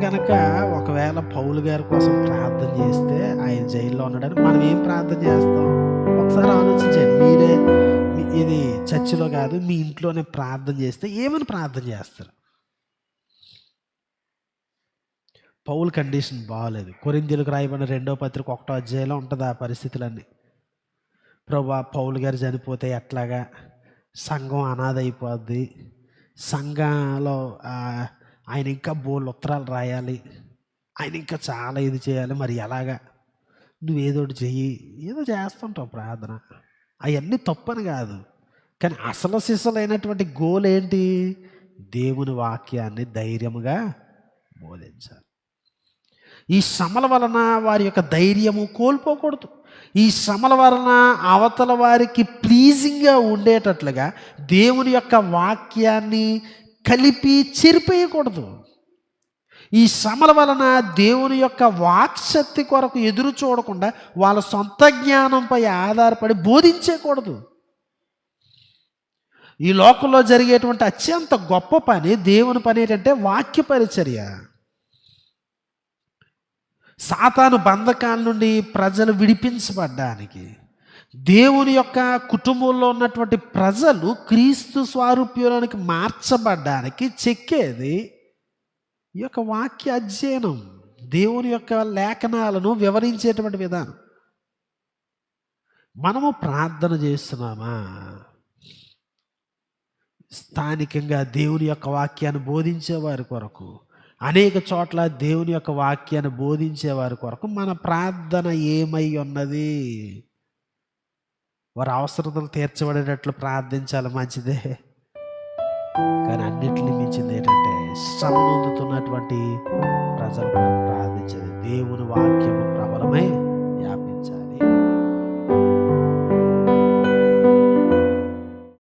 కనుక ఒకవేళ పౌలు గారి కోసం ప్రార్థన చేస్తే ఆయన జైల్లో ఉన్నాడని మనం ఏం ప్రార్థన చేస్తాం? ఒకసారి ఆలోచించండి. మీరే ఇది చర్చిలో కాదు మీ ఇంట్లోనే ప్రార్థన చేస్తే ఏమని ప్రార్థన చేస్తారు? పౌల్ కండిషన్ బాగాలేదు కొరిందీలకు రాయబడిన రెండో పత్రిక ఒకటో అధ్యాయంలో ఉంటుంది ఆ పరిస్థితులన్నీ. ప్రభా పౌలు గారు చనిపోతే ఎట్లాగా? సంఘం అనాథ అయిపోద్ది. సంఘంలో ఆయన ఇంకా బోల్ ఉత్తరాలు రాయాలి. ఆయన ఇంకా చాలా ఇది చేయాలి. మరి ఎలాగా? నువ్వు ఏదో ఒకటి చెయ్యి. ఏదో చేస్తుంటావు ప్రార్థన. అవన్నీ తప్పని కాదు. కానీ అసలు సిసలైనటువంటి గోల్ ఏంటి? దేవుని వాక్యాన్ని ధైర్యముగా బోధించాలి. ఈ శ్రమల వలన వారి యొక్క ధైర్యము కోల్పోకూడదు. ఈ శ్రమల వలన అవతల వారికి ప్లీజింగ్గా ఉండేటట్లుగా దేవుని యొక్క వాక్యాన్ని కలిపి చెరిపేయకూడదు. ఈ శ్రమల వలన దేవుని యొక్క వాక్శక్తి కొరకు ఎదురు చూడకుండా వాళ్ళ సొంత జ్ఞానంపై ఆధారపడి బోధించేయకూడదు ఈ లోకంలో జరిగేటువంటి అత్యంత గొప్ప పని దేవుని పని ఏంటంటే వాక్య పరిచర్య. సాతాను బంధకాల నుండి ప్రజలు విడిపించబడ్డానికి. దేవుని యొక్క కుటుంబంలో ఉన్నటువంటి ప్రజలు క్రీస్తు స్వారూప్యానికి మార్చబడ్డానికి చెక్కేది ఈ యొక్క వాక్య అధ్యయనం దేవుని యొక్క లేఖనాలను వివరించేటువంటి విధానం. మనము ప్రార్థన చేస్తున్నామా? స్థానికంగా దేవుని యొక్క వాక్యాన్ని బోధించేవారి కొరకు అనేక చోట్ల దేవుని యొక్క వాక్యాన్ని బోధించే వారి కొరకు మన ప్రార్థన ఏమై ఉన్నది? వారి అవసరతలు తీర్చబడేటట్లు ప్రార్థించాలి మంచిదే. కానీ అన్నిటిని మించింది ఏంటంటే శ్రమ పొందుతున్నటువంటి ప్రజలు ప్రార్థించేది దేవుని వాక్యం.